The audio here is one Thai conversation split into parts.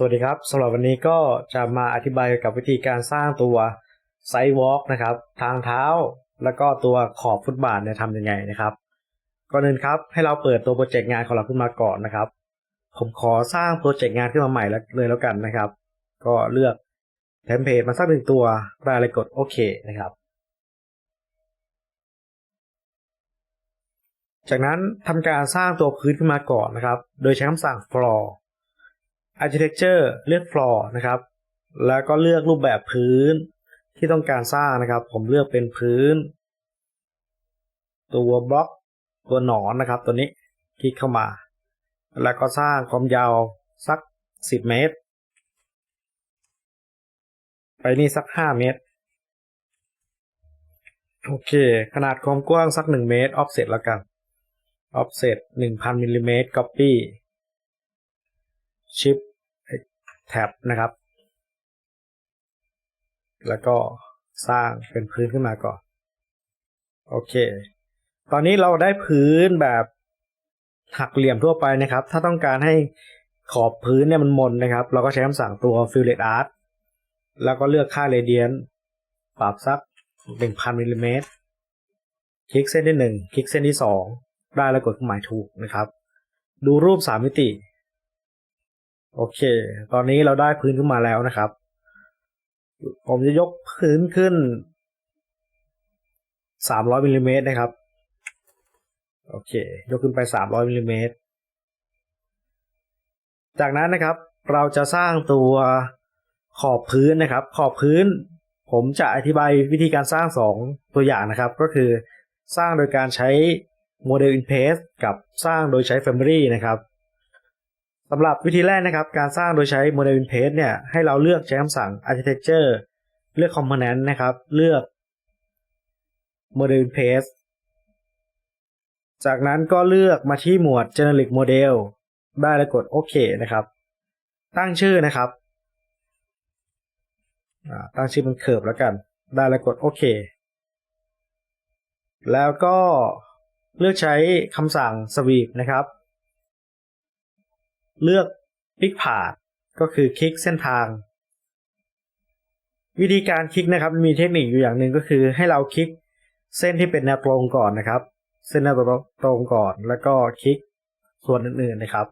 สวัสดีครับสำหรับวันนี้ก็จะมาอธิบายเกี่ยวกับวิธีการสร้างตัวไซวอล์กนะครับ ทางเท้าแล้วก็ตัวขอบฟุตบาทเนี่ยทำยังไงนะครับ ก่อนอื่นครับให้เราเปิดตัวโปรเจกต์งานของเราขึ้นมาก่อนนะครับ ผมขอสร้างโปรเจกต์งานขึ้นมาใหม่เลยแล้วกันนะครับ ก็เลือกเทมเพลตมาสักหนึ่งตัวรายเลยกดโอเคนะครับ จากนั้นทำการสร้างตัวพื้นขึ้นมาก่อนนะครับ โดยใช้คำสั่ง floor architecture เลือก floor นะครับ แล้วก็เลือกรูปแบบพื้นที่ต้องการสร้างนะครับ ผมเลือกเป็นพื้น ตัวบล็อกตัวหนอนนะครับ ตัวนี้คลิกเข้ามา แล้วก็สร้างความยาวสัก 10 เมตร ไปนี่สัก 5 เมตร โอเค ขนาดความกว้างสัก 1 เมตร offset แล้วกัน offset 1,000มิลลิเมตร copy shift tab นะครับ แล้วก็สร้างเป็นพื้นขึ้นมาก่อน โอเค ตอนนี้เราได้พื้นแบบหักเหลี่ยมทั่วไปนะครับ ถ้าต้องการให้ขอบพื้นเนี่ยมันมนนะครับ เราก็ใช้คำสั่งตัว fillet art แล้วก็เลือกค่า radian ปรับสัก 1,000มิลลิเมตรคลิกเส้นที่ 1 คลิกเส้นที่ 2 ได้แล้วกดเครื่องหมายถูกนะครับ ดูรูป 3 มิติ โอเค ตอนนี้เราได้พื้นขึ้นมาแล้วนะครับ ผมจะยกพื้นขึ้น300มิลลิเมตรนะครับ โอเค ยกขึ้นไป300มิลลิเมตร จากนั้นนะครับ เราจะสร้างตัวขอบพื้นนะครับ ขอบพื้น ผมจะอธิบายวิธีการสร้าง2ตัวอย่างนะครับ ก็คือสร้างโดยการใช้โมเดล in place กับสร้างโดยใช้ Family นะครับ สำหรับวิธีแรกนะครับ การสร้างโดยใช้ Model in Place เนี่ยให้เราเลือกใช้คำสั่ง Architecture เลือก Component นะครับ เลือก Model in Place จากนั้นก็เลือกมาที่หมวด Generic Model ได้แล้วกดโอเคนะครับ ตั้งชื่อนะครับตั้งชื่อเป็นเคิร์ฟแล้วกัน ได้แล้วกดโอเค แล้วก็เลือกใช้คำสั่ง Sweep นะครับ เลือก Pick Path ก็คือคลิกเส้นทาง วิธีการคลิกนะครับมีเทคนิคอยู่อย่างหนึ่งก็คือให้เราคลิกเส้นที่เป็นแนวตรงก่อนนะครับ เส้นแนวตรงก่อนแล้วก็คลิกส่วนอื่นๆนะครับ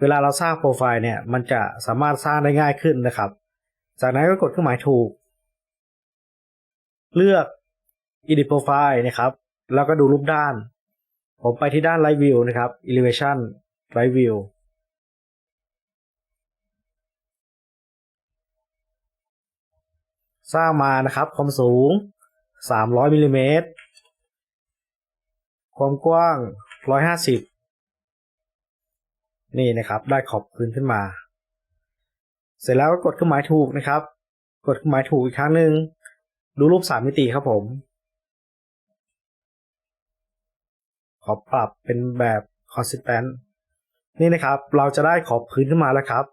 เวลาเราสร้างโปรไฟล์เนี่ยมันจะสามารถสร้างได้ง่ายขึ้นนะครับ จากนั้นก็กดเครื่องหมายถูก เลือก Edit Profile นะครับ แล้วก็ดูรูปด้าน ผมไปที่ด้าน Live View นะครับ Elevation Live View สร้างมานะครับความสูง 300มิลลิเมตรความกว้าง 150 นี่นะครับ ได้ขอบพื้นขึ้นมา เสร็จแล้วก็กดเครื่องหมายถูกนะครับ กดเครื่องหมายถูกอีกครั้งหนึ่งดูรูป3มิติครับผม ขอปรับเป็นแบบ consistent นี่นะครับ เราจะได้ขอบพื้นขึ้นมาแล้วครับ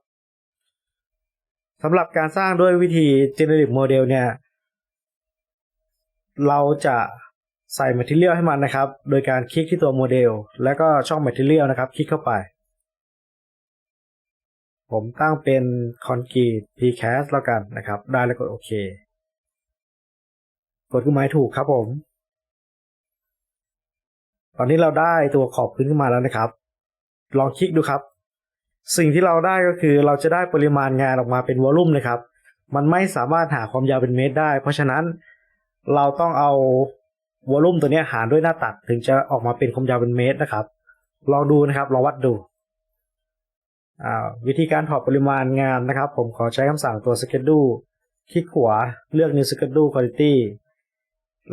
สำหรับการสร้างด้วยวิธี generic model เนี่ย เราจะใส่ material ให้มันนะครับ โดยการคลิกที่ตัวโมเดล แล้วก็ช่อง material นะครับ คลิกเข้าไป ผมตั้งเป็น concrete precast แล้วกันนะครับ ได้แล้วกดโอเค กดเครื่องหมายถูกครับผม ตอนนี้เราได้ตัวขอบพื้นขึ้นมาแล้วนะครับ ลองคลิกดูครับ สิ่งที่เราได้ก็คือเราจะได้ปริมาณงานออกมาเป็นวอลลุ่มนะครับ มันไม่สามารถหาความยาวเป็นเมตรได้ เพราะฉะนั้นเราต้องเอาวอลลุ่มตัวนี้หารด้วยหน้าตัดถึงจะออกมาเป็นความยาวเป็นเมตรนะครับ ลองดูนะครับลองวัดดูวิธีการถอดปริมาณงานนะครับ ผมขอใช้คำสั่งตัว schedule คลิกขวาเลือก new schedule quality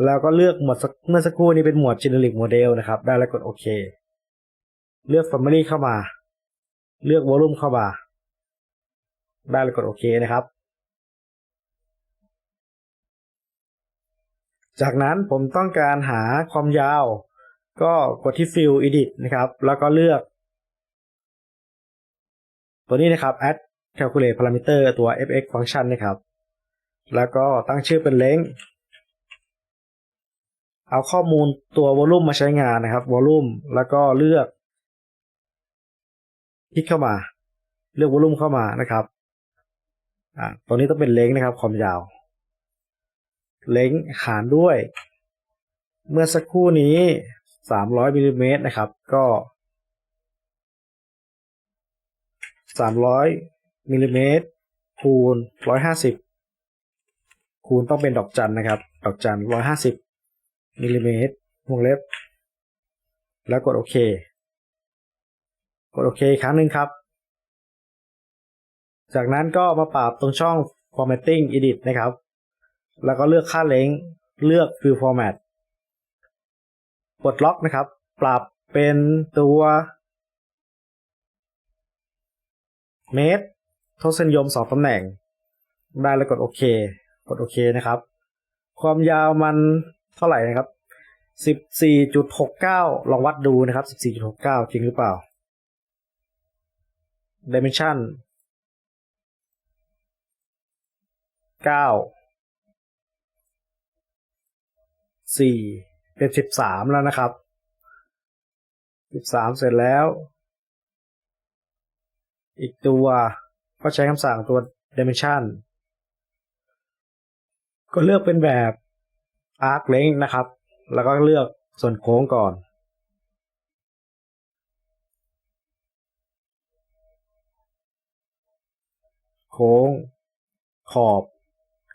แล้วก็เลือกหมวดเมื่อสักครู่นี้เป็นหมวด generic model นะครับ ได้แล้วกดโอเค เลือก family เข้ามา เลือกวอลุ่มเข้ามา ได้แล้วกดโอเคนะครับ จากนั้นผมต้องการหาความยาว ก็กดที่ Fill Edit นะครับ แล้วก็เลือก ตัวนี้นะครับ Add Calculate Parameter ตัว fx Function นะครับ แล้วก็ตั้งชื่อเป็น length เอาข้อมูลตัววอลุ่มมาใช้งานนะครับวอลุ่มแล้วก็เลือก คลิกเข้ามา เลือกวอลุ่มเข้ามานะครับอ่าตัวนี้ต้องเป็นเล้งนะครับ ความยาว เล้งหารด้วย เมื่อสักครู่นี้300มิลลิเมตรนะครับ ก็300มิลลิเมตรคูณ150คูณต้องเป็นดอกจันนะครับ ดอกจัน150มิลลิเมตรวงเล็บ แล้วกดโอเค กดโอเคครั้งหนึ่งครับ จากนั้นก็มาปรับตรงช่อง formatting edit นะครับ แล้วก็เลือกค่าเล้งเลือก fill format ปลดล็อกนะครับ ปรับเป็นตัวเมตรทศนิยมสองตำแหน่ง ได้แล้วกดโอเค กดโอเคนะครับ ความยาวมันเท่าไหร่นะครับสิบสี่จุดหกเก้าลองวัดดูนะครับสิบสี่จุดหกเก้าจริงหรือเปล่า dimension เก้าสี่เป็นสิบสามแล้วนะครับสิบสามเสร็จแล้ว อีกตัวก็ใช้คำสั่งตัว dimension ก็เลือกเป็นแบบ arc length นะครับ แล้วก็เลือกส่วนโค้งก่อน โค้ง ขอบ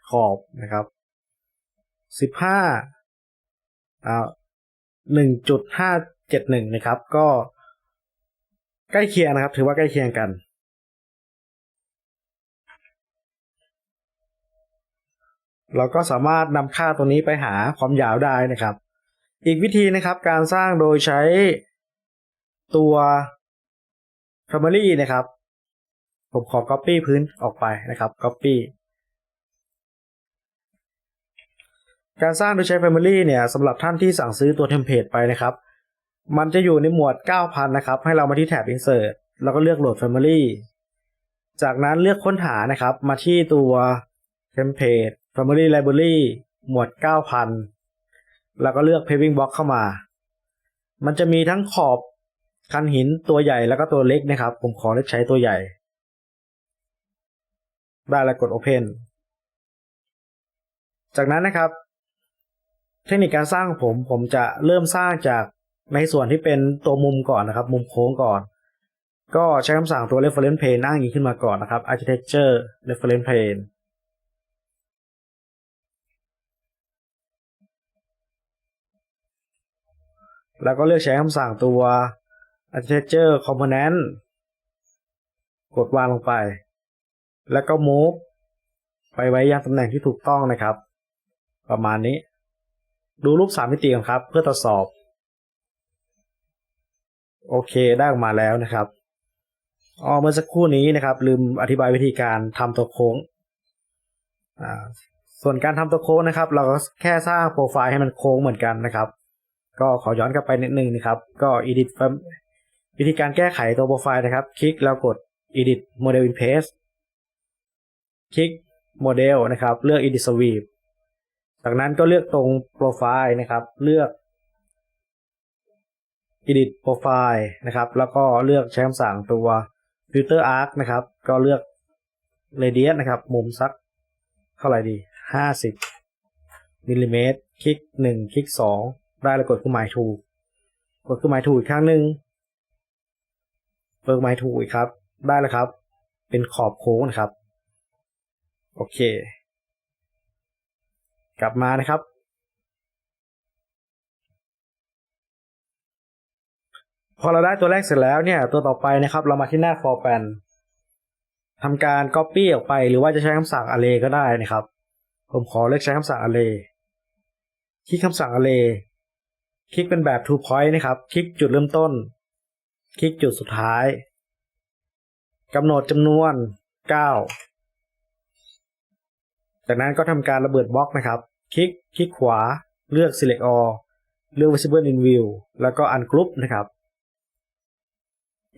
ขอบนะครับสิบห้าอ่าหนึ่งจุดห้าเจ็ดหนึ่งนะครับ ก็ใกล้เคียงนะครับ ถือว่าใกล้เคียงกัน เราก็สามารถนำค่าตัวนี้ไปหาความยาวได้นะครับ อีกวิธีนะครับการสร้างโดยใช้ตัว Family นะครับ ผมขอ Copy พื้นออกไปนะครับ Copy การสร้างโดยใช้ Family เนี่ยสำหรับท่านที่สั่งซื้อตัวเทมเพลตไปนะครับ มันจะอยู่ในหมวด 9,000 นะครับ ให้เรามาที่แท็บ Insert แล้วก็เลือกโหลด Family จากนั้นเลือกค้นหานะครับ มาที่ตัว Template Family Library หมวด 9,000 แล้วก็เลือก Paving Block เข้ามา มันจะมีทั้งขอบคันหินตัวใหญ่แล้วก็ตัวเล็กนะครับ ผมขอเลือกใช้ตัวใหญ่ ได้แล้วกด Open จากนั้นนะครับ เทคนิคการสร้างของผมผมจะเริ่มสร้างจากในส่วนที่เป็นตัวมุมก่อนนะครับ มุมโค้งก่อน ก็ใช้คำสั่งตัว reference plane อ้างอิงขึ้นมาก่อนนะครับ architecture reference plane แล้วก็เลือกใช้คำสั่งตัว architecture component กดวางลงไป แล้วก็ move ไปไว้ยังตำแหน่งที่ถูกต้องนะครับ ประมาณนี้ ดูรูปสามมิติก่อนครับ เพื่อตรวจสอบ โอเคได้ออกมาแล้วนะครับอ๋อเมื่อสักครู่นี้นะครับ ลืมอธิบายวิธีการทำตัวโค้งอ่าส่วนการทำตัวโค้งนะครับ เราก็แค่สร้างโปรไฟล์ให้มันโค้งเหมือนกันนะครับ ก็ขอย้อนกลับไปนิดนึงนะครับ ก็ edit วิธีการแก้ไขตัวโปรไฟล์นะครับ คลิกแล้วกด edit model in place คลิกโมเดลนะครับเลือก edit sweep จากนั้นก็เลือกตรงโปรไฟล์นะครับ เลือก edit profile นะครับ แล้วก็เลือกใช้คำสั่งตัว filter arc นะครับ ก็เลือก radius นะครับ มุมสักเท่าไหร่ดี 50มิลลิเมตรคลิก 1 คลิก 2 ได้แล้วกดเครื่องหมายถูก กดเครื่องหมายถูกอีกครั้งหนึ่งเปิดเครื่องหมายถูกอีกครับ ได้แล้วครับ เป็นขอบโค้งนะครับ โอเค กลับมานะครับ พอเราได้ตัวแรกเสร็จแล้วเนี่ย ตัวต่อไปนะครับ เรามาที่หน้า for pan ทำการ copy ออกไปหรือว่าจะใช้คำสั่ง array ก็ได้นะครับ ผมขอเลือกใช้คำสั่ง array คลิกคำสั่ง array คลิกเป็นแบบ two point นะครับ คลิกจุดเริ่มต้น คลิกจุดสุดท้ายกำหนดจำนวน 9 จากนั้นก็ทำการระเบิดบล็อกนะครับ คลิก คลิกขวา เลือก select all เลือก visible in view แล้วก็ ungroup นะครับ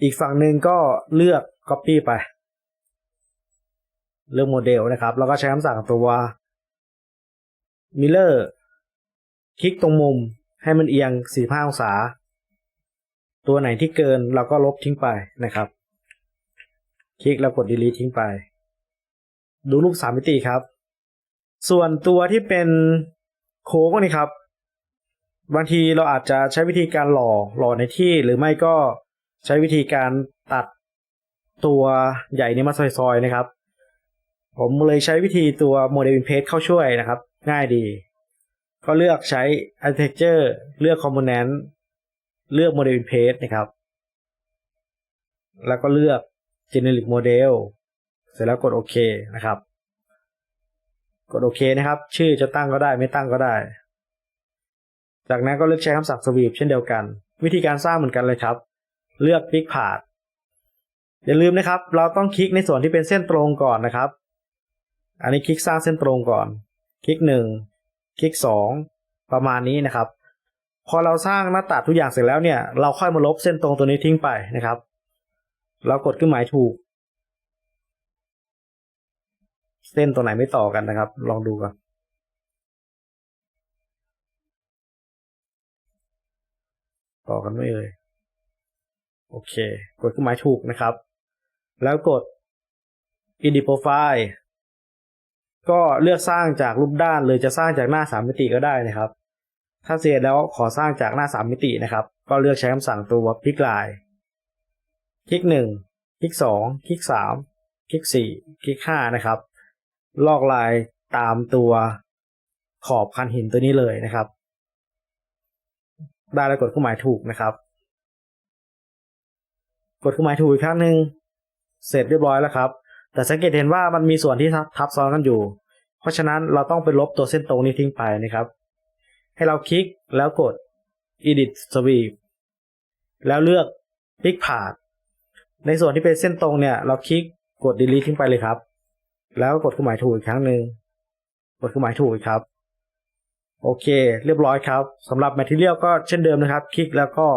อีกฝั่งหนึ่งก็เลือก copy ไป เลือกโมเดลนะครับ แล้วก็ใช้คำสั่งตัว mirror คลิกตรงมุมให้มันเอียง 45 องศา ตัวไหนที่เกินเราก็ลบทิ้งไปนะครับ คลิกแล้วกด delete ทิ้งไป ดูรูปสามมิติครับ ส่วนตัวที่เป็นโค้งนี่ครับ บางทีเราอาจจะใช้วิธีการหล่อหล่อในที่หรือไม่ก็ใช้วิธีการตัดตัวใหญ่นี้มาซอยๆนะครับ ผมเลยใช้วิธีตัวโมเดล i n p a g e เข้าช่วยนะครับ ง่ายดี ก็เลือกใช้ architecture เลือก component เลือก model in place นะครับ แล้วก็เลือก generic model เสร็จแล้วกดโอเคนะครับ กดโอเคนะครับ ชื่อจะตั้งก็ได้ไม่ตั้งก็ได้ จากนั้นก็เลือกใช้คำสั่ง sweep เช่นเดียวกัน วิธีการสร้างเหมือนกันเลยครับ เลือก pick path อย่าลืมนะครับ เราต้องคลิกในส่วนที่เป็นเส้นตรงก่อนนะครับ อันนี้คลิกสร้างเส้นตรงก่อน คลิกหนึ่งคลิกสองประมาณนี้นะครับ พอเราสร้างหน้าตัดทุกอย่างเสร็จแล้วเนี่ย เราค่อยมาลบเส้นตรงตัวนี้ทิ้งไปนะครับ เรากดเครื่องหมายถูก เส้นตัวไหนไม่ต่อกันนะครับ ลองดูกันต่อกันไม่เอ่ยโอเค กดเครื่องหมายถูกนะครับ แล้วกด edit profile ก็เลือกสร้างจากรูปด้านเลยจะสร้างจากหน้าสามมิติก็ได้นะครับ ถ้าเสร็จแล้วขอสร้างจากหน้าสามมิตินะครับ ก็เลือกใช้คำสั่งตัว pick line คลิกหนึ่งคลิกสองคลิกสามคลิกสี่คลิกห้านะครับ ลอกลายตามตัวขอบคันหินตัวนี้เลยนะครับ ได้แล้วกดเครื่องหมายถูกนะครับ กดเครื่องหมายถูกอีกครั้งหนึ่งเสร็จเรียบร้อยแล้วครับ แต่สังเกตเห็นว่ามันมีส่วนที่ทับทับซ้อนกันอยู่ เพราะฉะนั้นเราต้องไปลบตัวเส้นตรงนี้ทิ้งไปนะครับ ให้เราคลิกแล้วกด edit sweep แล้วเลือก pick path ในส่วนที่เป็นเส้นตรงเนี่ย เราคลิกกด delete ทิ้งไปเลยครับ แล้วกดเครื่องหมายถูกอีกครั้งหนึ่งกดเครื่องหมายถูกครับ โอเค เรียบร้อยครับสำหรับ material ก็เช่นเดิมนะครับ คลิกแล้วก็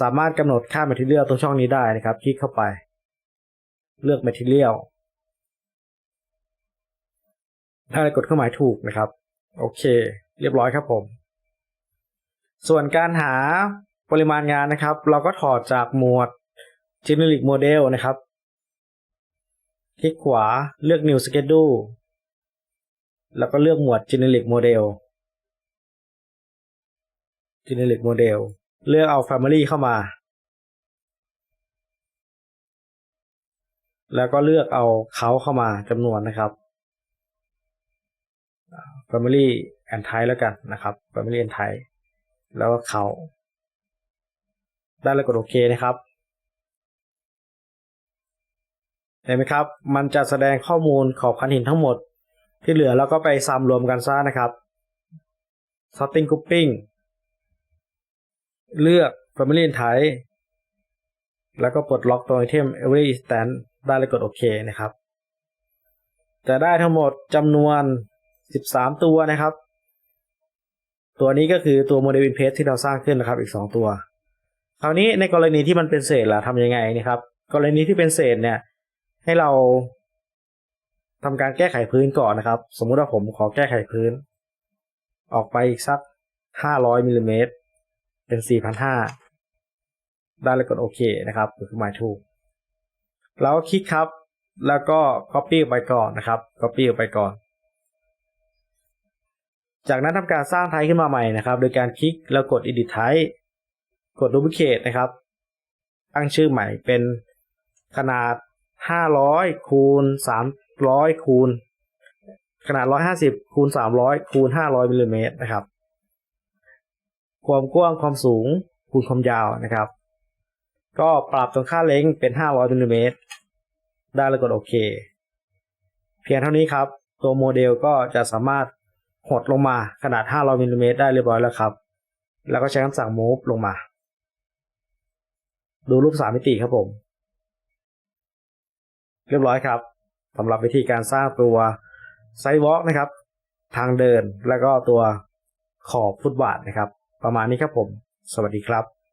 สามารถกำหนดค่า material ตรงช่องนี้ได้นะครับ คลิกเข้าไป เลือก material ถ้ากดเครื่องหมายถูกนะครับ โอเค เรียบร้อยครับผม ส่วนการหาปริมาณงานนะครับ เราก็ถอดจากหมวด generic model นะครับ คลิกขวาเลือก new schedule แล้วก็เลือกหมวด generic model generic model เลือกเอา family เข้ามา แล้วก็เลือกเอาเขาเข้ามาจำนวนนะครับ family and type แล้วกันนะครับ family and type แล้วก็เขาได้แล้วกดโอเคนะครับ เห็นไหมครับ มันจะแสดงข้อมูลขอบคันหินทั้งหมด ที่เหลือแล้วก็ไปซ้ำรวมกันซะนะครับ sorting grouping เลือก family and type แล้วก็ปลดล็อกตัวไอเทม every instant ได้แล้วกดโอเคนะครับ จะได้ทั้งหมดจำนวน 13 ตัวนะครับ ตัวนี้ก็คือตัวโมเดล in place ที่เราสร้างขึ้นนะครับ อีก 2 ตัว คราวนี้ในกรณีที่มันเป็นเศษล่ะทำยังไงนะครับ กรณีที่เป็นเศษเนี่ย ให้เราทำการแก้ไขพื้นก่อนนะครับ สมมุติว่าผมขอแก้ไขพื้น ออกไปอีกสัก 500มิลลิเมตรเป็น 4,500 ได้แล้วกดโอเคนะครับคือหมายถูก แล้วคลิกครับ แล้วก็ Copy ออกไปก่อนนะครับ Copy ออกไปก่อน จากนั้นทำการสร้างไทป์ขึ้นมาใหม่นะครับ โดยการคลิกแล้วกด Edit Type กด Duplicate นะครับ ตั้งชื่อใหม่เป็นขนาด 500คูณ300คูณ ขนาด150คูณ300คูณ500มิลลิเมตรนะครับ ความกว้างความสูงคูณความยาวนะครับ ก็ปรับตรงค่าเล้งเป็น500มิลลิเมตรได้แล้วกดโอเค เพียงเท่านี้ครับ ตัวโมเดลก็จะสามารถหดลงมาขนาด 500มิลลิเมตรได้เรียบร้อยแล้วครับ แล้วก็ใช้คำสั่ง move ลงมา ดูรูปสามมิติครับผม เรียบร้อยครับสำหรับวิธีการสร้างตัวไซวอล์กนะครับ ทางเดินแล้วก็ตัวขอบฟุตบาทนะครับ ประมาณนี้ครับผม สวัสดีครับ